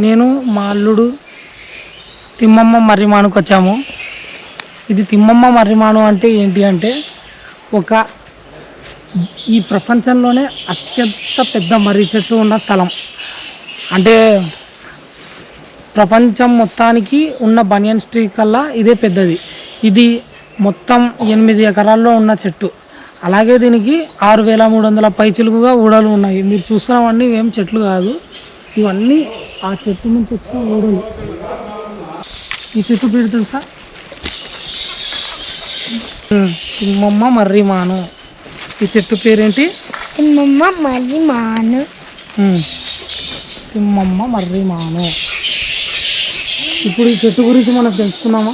నేను మా అల్లుడు తిమ్మమ్మ మర్రిమానుకు వచ్చాము. ఇది తిమ్మమ్మ మర్రిమాను అంటే ఏంటి అంటే ఒక ఈ ప్రపంచంలోనే అత్యంత పెద్ద మర్రి చెట్టు ఉన్న స్థలం. అంటే ప్రపంచం మొత్తానికి ఉన్న బనియన్ స్ట్రీ కల్లా ఇదే పెద్దది. ఇది మొత్తం ఎనిమిది ఎకరాల్లో ఉన్న చెట్టు. అలాగే దీనికి ఆరు వేల మూడు వందల పైచిలుగుగా ఊడలు ఉన్నాయి. మీరు చూస్తున్నవన్నీ ఏం చెట్లు కాదు. ఇవన్నీ ఆ చెట్టు నుంచి వచ్చిన ఊడలు ఈ చెట్టు పేరు తెలుసా? తిమ్మమ్మ మర్రిమాను. ఈ చెట్టు పేరేంటి? తిమ్మమ్మ మరి మాను తిమ్మమ్మ మర్రిమాను. ఇప్పుడు ఈ చెట్టు గురించి మనం తెలుసుకున్నామా?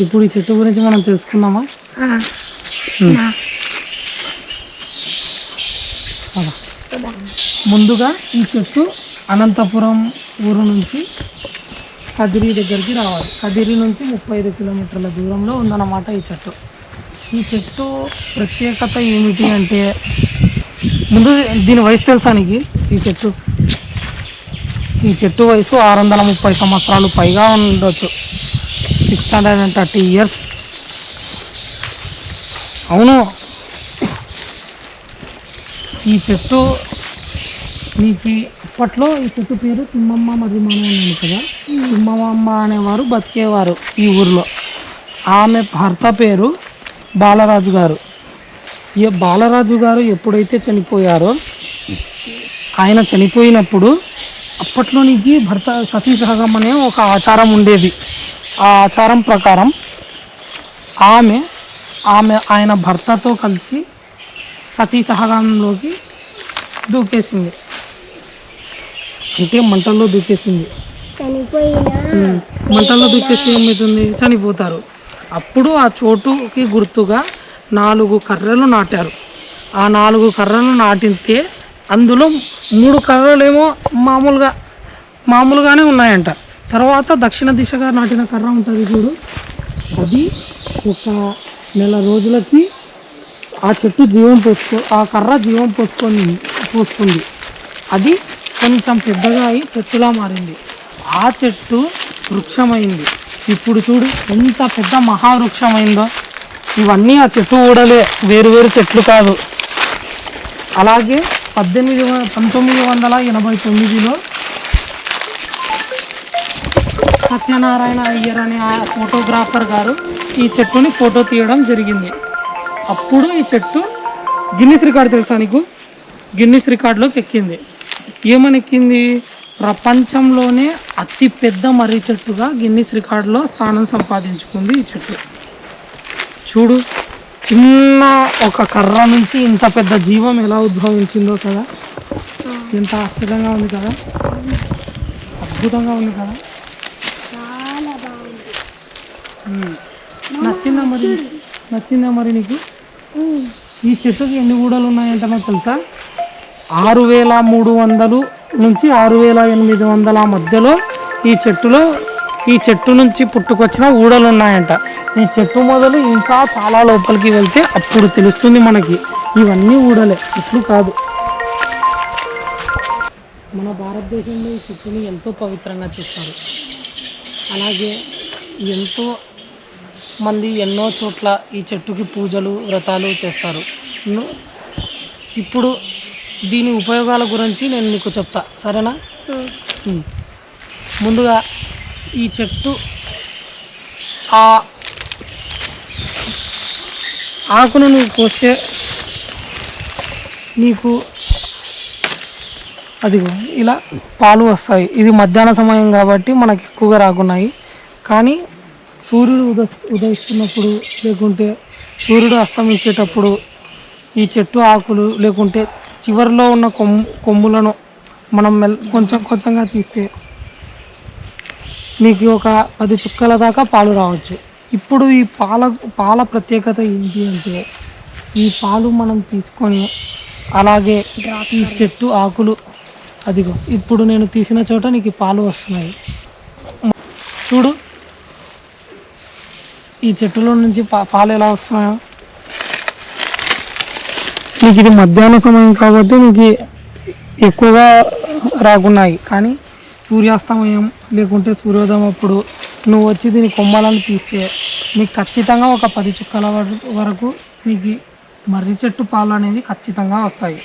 ఇప్పుడు ఈ చెట్టు గురించి మనం తెలుసుకుందామా ఉమ్. అలా. ముందుగా ఈ చెట్టు అనంతపురం ఊరు నుంచి కదిరి దగ్గరికి రావాలి. కదిరి నుంచి ముప్పై ఐదు కిలోమీటర్ల దూరంలో ఉందన్నమాట ఈ చెట్టు. ఈ చెట్టు ప్రత్యేకత ఏమిటి అంటే ముందు దీని వయసు తెలుసా నీకు? ఈ చెట్టు. ఈ చెట్టు వయసు ఆరు వందల ముప్పై సంవత్సరాలు పైగా ఉండొచ్చు. Six hundred and thirty years. అవును. ఈ చెట్టు మీకు అప్పట్లో ఈ చెట్టు పేరు తిమ్మమ్మ మర్రిమాన అన్నాను కదా. తిమ్మమ్మ అనేవారు బతికేవారు ఈ ఊర్లో. ఆమె భర్త పేరు బాలరాజు గారు. ఈ బాలరాజు గారు ఎప్పుడైతే చనిపోయారో ఆయన చనిపోయినప్పుడు అప్పట్లో నీకు భర్త సతీ సహగం అనే ఒక ఆచారం ఉండేది. ఆ ఆచారం ప్రకారం ఆమె ఆమె ఆయన భర్తతో కలిసి సతీసహగంలోకి దూకేసింది. అంటే మంటల్లో దూకేసింది. మంటల్లో దూకేసి ఏమవుతుంది చనిపోతారు. అప్పుడు ఆ చోటుకి గుర్తుగా నాలుగు కర్రలు నాటారు. ఆ నాలుగు కర్రలు నాటితే అందులో మూడు కర్రలేమో మామూలుగా మామూలుగానే ఉన్నాయంట. తర్వాత దక్షిణ దిశగా నాటిన కర్ర ఉంటుంది చూడు. అది ఒక నెల రోజులకి ఆ చెట్టు జీవం పోసుకో ఆ కర్ర జీవం పోసుకొని పోస్తుంది. అది కొంచెం పెద్దగా అయి చెట్టులా మారింది. ఆ చెట్టు వృక్షమైంది. ఇప్పుడు చూడు ఎంత పెద్ద మహావృక్షమైందో. ఇవన్నీ ఆ చెట్టు ఊడలే. వేరు వేరు చెట్లు కాదు. అలాగే పద్దెనిమిది పంతొమ్మిది వందల ఎనభై తొమ్మిదిలో సత్యనారాయణ అయ్యర్ అనే ఆ ఫోటోగ్రాఫర్ గారు ఈ చెట్టుని ఫోటో తీయడం జరిగింది. అప్పుడు ఈ చెట్టు గిన్నిస్ రికార్డు తెలుసా నీకు? గిన్నిస్ రికార్డులోకి ఎక్కింది. ఏమని ఎక్కింది ప్రపంచంలోనే అతి పెద్ద మర్రి చెట్టుగా గిన్నిస్ రికార్డులో స్థానం సంపాదించుకుంది ఈ చెట్టు. చూడు చిన్న ఒక కర్ర నుంచి ఇంత పెద్ద జీవం ఎలా ఉద్భవించిందో కదా. ఎంత ఆశ్చర్యంగా ఉంది కదా. అద్భుతంగా ఉంది కదా. నచ్చిందా మరి నచ్చిందా మరి నీకు. ఈ చెట్టుకి ఎన్ని ఊడలు ఉన్నాయంటే నాకు తెలుసా? ఆరు వేల మూడు వందలు నుంచి ఆరు వేల ఎనిమిది వందల మధ్యలో ఈ చెట్టులో ఈ చెట్టు నుంచి పుట్టుకొచ్చిన ఊడలు ఉన్నాయంట. ఈ చెట్టు మొదలు ఇంకా చాలా లోపలికి వెళ్తే అప్పుడు తెలుస్తుంది మనకి ఇవన్నీ ఊడలే చెట్లు కాదు. మన భారతదేశంలో ఈ చెట్టుని ఎంతో పవిత్రంగా చూస్తారు. అలాగే ఎంతో మంది ఎన్నో చోట్ల ఈ చెట్టుకి పూజలు వ్రతాలు చేస్తారు. ఇప్పుడు దీని ఉపయోగాల గురించి నేను నీకు చెప్తా. సరేనా. ముందుగా ఈ చెట్టు ఆ ఆకును నువ్వు కోస్తే నీకు అదిగో ఇలా పాలు వస్తాయి. ఇది మధ్యాహ్న సమయం కాబట్టి మనకి ఎక్కువగా రాకున్నాయి. కానీ సూర్యుడు ఉద ఉదయిస్తున్నప్పుడు లేకుంటే సూర్యుడు అస్తమించేటప్పుడు ఈ చెట్టు ఆకులు లేకుంటే చివరిలో ఉన్న కొమ్ము కొమ్ములను మనం మెల్ కొంచెం కొంచెంగా తీస్తే మీకు ఒక పది చుక్కల దాకా పాలు రావచ్చు. ఇప్పుడు ఈ పాల పాల ప్రత్యేకత ఏంటి అంటే ఈ పాలు మనం తీసుకొని అలాగే ఈ చెట్టు ఆకులు అదిగో ఇప్పుడు నేను తీసిన చోట నీకు పాలు వస్తున్నాయి. చూడు. ఈ చెట్టులో నుంచి పా పాలు ఎలా వస్తున్నాయో. నీకు ఇది మధ్యాహ్న సమయం కాబట్టి నీకు ఎక్కువగా రాకున్నాయి. కానీ సూర్యాస్తమయం లేకుంటే సూర్యోదయం అప్పుడు నువ్వు వచ్చి దీని కొమ్మలను తీస్తే నీకు ఖచ్చితంగా ఒక పది చుక్కల వర- వరకు నీకు మర్రి చెట్టు పాలు అనేవి ఖచ్చితంగా వస్తాయి.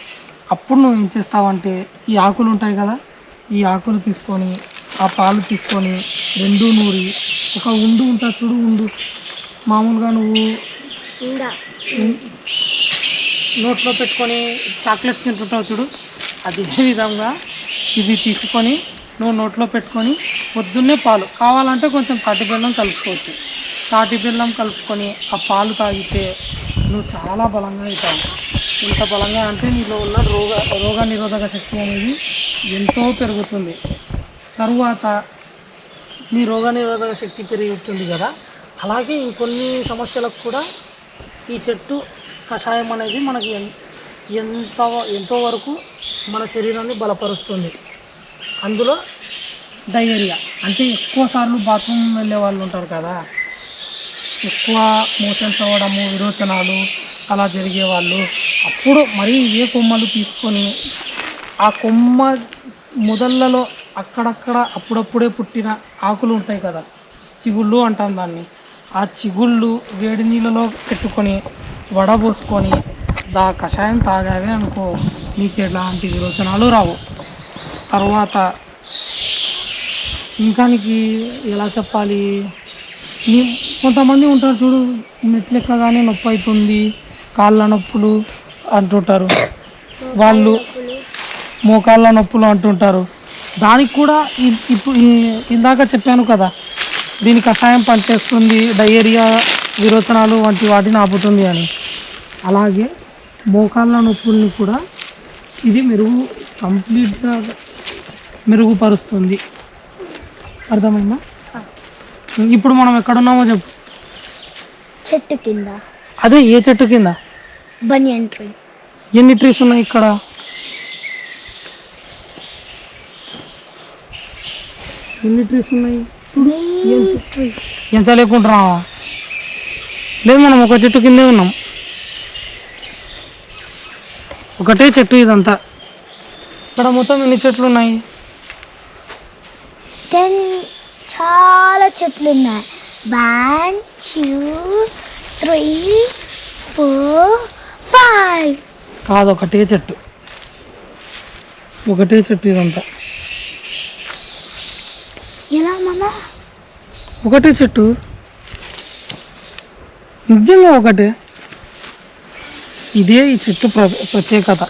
అప్పుడు నువ్వు ఏం చేస్తావంటే ఈ ఆకులు ఉంటాయి కదా ఈ ఆకులు తీసుకొని ఆ పాలు తీసుకొని రెండు నూరి ఒక ఉండు ఉంటుంది చూడు ఉండు. మామూలుగా నువ్వు నోట్లో పెట్టుకొని చాక్లెట్స్ తింటుంటావు చూడు. అదే విధంగా? ఇది తీసుకొని నువ్వు నోట్లో పెట్టుకొని పొద్దున్నే పాలు. కావాలంటే కొంచెం తాటి బెల్లం కలుపుకోవచ్చు. తాటి బెల్లం కలుపుకొని ఆ పాలు తాగితే నువ్వు చాలా బలంగా అవుతావు. ఇంత బలంగా అంటే నీలో ఉన్న రోగ రోగ నిరోధక శక్తి అనేది ఎంతో పెరుగుతుంది. తరువాత నీ రోగ నిరోధక శక్తి పెరుగుతుంది కదా. అలాగే ఇంకొన్ని సమస్యలకు కూడా ఈ చెట్టు కషాయం అనేది మనకి ఎంత ఎంతో వరకు మన శరీరాన్ని బలపరుస్తుంది. అందులో డయేరియా అంటే ఎక్కువ సార్లు బాత్రూమ్ వెళ్ళే వాళ్ళు ఉంటారు కదా ఎక్కువ మోషన్స్ అవ్వడము విరోచనాలు అలా జరిగే వాళ్ళు అప్పుడు మరీ ఏ కొమ్మలు తీసుకొని ఆ కొమ్మ మొదళ్ళలో అక్కడక్కడ అప్పుడప్పుడే పుట్టిన ఆకులు ఉంటాయి కదా చిగుళ్ళు అంటాం దాన్ని. ఆ చిగుళ్ళు వేడి నీళ్ళలో పెట్టుకొని వడబోసుకొని దా కషాయం తాగావే అనుకో నీకు ఎలాంటి విరోచనాలు రావు. తర్వాత ఇంకా నీకు ఎలా చెప్పాలి? కొంతమంది ఉంటారు చూడు మెట్లు ఎక్కగానే నొప్పి అవుతుంది కాళ్ళ నొప్పులు అంటుంటారు. వాళ్ళు మోకాళ్ళ నొప్పులు అంటుంటారు. దానికి కూడా ఇప్పుడు ఇందాక చెప్పాను కదా దీని కషాయం పనిచేస్తుంది డయేరియా విరోచనాలు వంటి వాటిని ఆపుతుంది అని. అలాగే మోకాళ్ళ నొప్పుల్ని కూడా ఇది మెరుగు కంప్లీట్గా మెరుగుపరుస్తుంది. అర్థమైందా? ఇప్పుడు మనం ఎక్కడున్నామో చెప్పు. చెట్టు కింద. అదే ఏ చెట్టు కింద? బనియన్ ట్రీ. ఎన్ని ట్రీస్ ఉన్నాయి ఇక్కడ? ఎన్ని ట్రీస్ ఉన్నాయి? ఎంత లేకుంటున్నావా లేదు మనం ఒక చెట్టు కిందే ఉన్నాం. ఒకటే చెట్టు ఇదంతా. ఇక్కడ మొత్తం ఎన్ని చెట్లు ఉన్నాయి టెన్ చాలా చెట్లు ఉన్నాయి one two three four five కాదు ఒకటే చెట్టు. ఒకటే చెట్టు ఇదంతా. ఎలా మామ? ఒకటే చెట్టు. నిజంగా ఒకటే? ఇదే ఈ చెట్టు ప్ర ప్రత్యేకత.